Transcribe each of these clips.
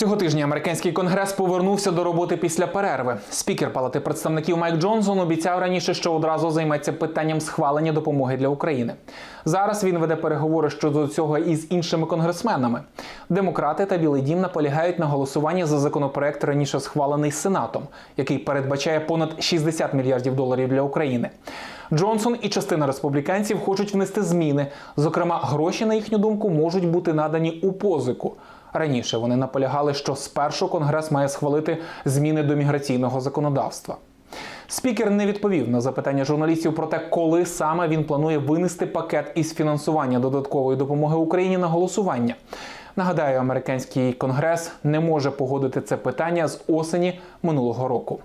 Цього тижня американський конгрес повернувся до роботи після перерви. Спікер Палати представників Майк Джонсон обіцяв раніше, що одразу займеться питанням схвалення допомоги для України. Зараз він веде переговори щодо цього із іншими конгресменами. Демократи та Білий Дім наполягають на голосуванні за законопроект, раніше схвалений Сенатом, який передбачає понад 60 мільярдів доларів для України. Джонсон і частина республіканців хочуть внести зміни. Зокрема, гроші, на їхню думку, можуть бути надані у позику. Раніше вони наполягали, що спершу Конгрес має схвалити зміни до міграційного законодавства. Спікер не відповів на запитання журналістів про те, коли саме він планує винести пакет із фінансування додаткової допомоги Україні на голосування. Нагадаю, американський конгрес не може погодити це питання з осені минулого року.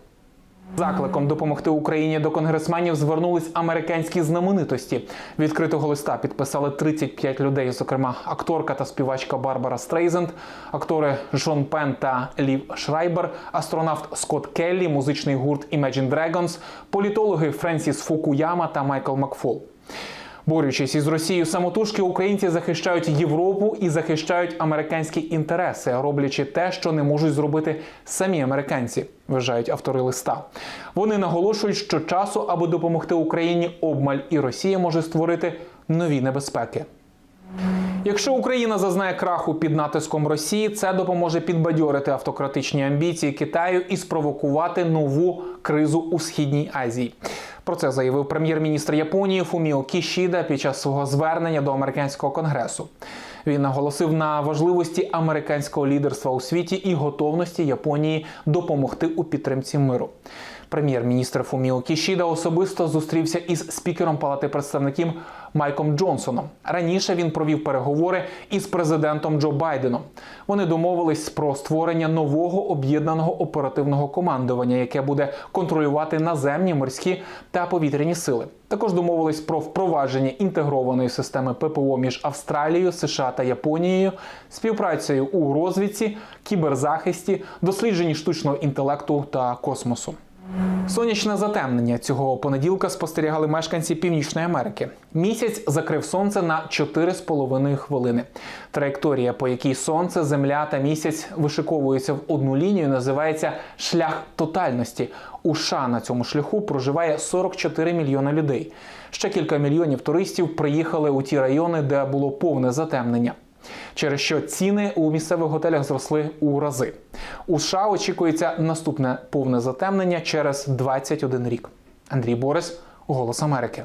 Закликом допомогти Україні до конгресменів звернулись американські знаменитості. Відкритого листа підписали 35 людей, зокрема акторка та співачка Барбара Стрейзенд, актори Джон Пен та Лів Шрайбер, астронавт Скотт Келлі, музичний гурт Imagine Dragons, політологи Френсіс Фукуяма та Майкл Макфол. Борючись із Росією самотужки, українці захищають Європу і захищають американські інтереси, роблячи те, що не можуть зробити самі американці, вважають автори листа. Вони наголошують, що часу, аби допомогти Україні, обмаль і Росія може створити нові небезпеки. Якщо Україна зазнає краху під натиском Росії, це допоможе підбадьорити автократичні амбіції Китаю і спровокувати нову кризу у східній Азії. Про це заявив прем'єр-міністр Японії Фуміо Кішіда під час свого звернення до американського конгресу. Він наголосив на важливості американського лідерства у світі і готовності Японії допомогти у підтримці миру. Прем'єр-міністр Фуміо Кішіда особисто зустрівся із спікером Палати представників Майком Джонсоном. Раніше він провів переговори із президентом Джо Байденом. Вони домовились про створення нового об'єднаного оперативного командування, яке буде контролювати наземні, морські та повітряні сили. Також домовились про впровадження інтегрованої системи ППО між Австралією, США та Японією, співпрацею у розвідці, кіберзахисті, дослідженні штучного інтелекту та космосу. Сонячне затемнення цього понеділка спостерігали мешканці Північної Америки. Місяць закрив сонце на 4,5 хвилини. Траєкторія, по якій сонце, земля та місяць вишиковуються в одну лінію, називається шлях тотальності. У США на цьому шляху проживає 44 мільйони людей. Ще кілька мільйонів туристів приїхали у ті райони, де було повне затемнення через що ціни у місцевих готелях зросли у рази. У США очікується наступне повне затемнення через 21 рік. Андрій Борис, Голос Америки.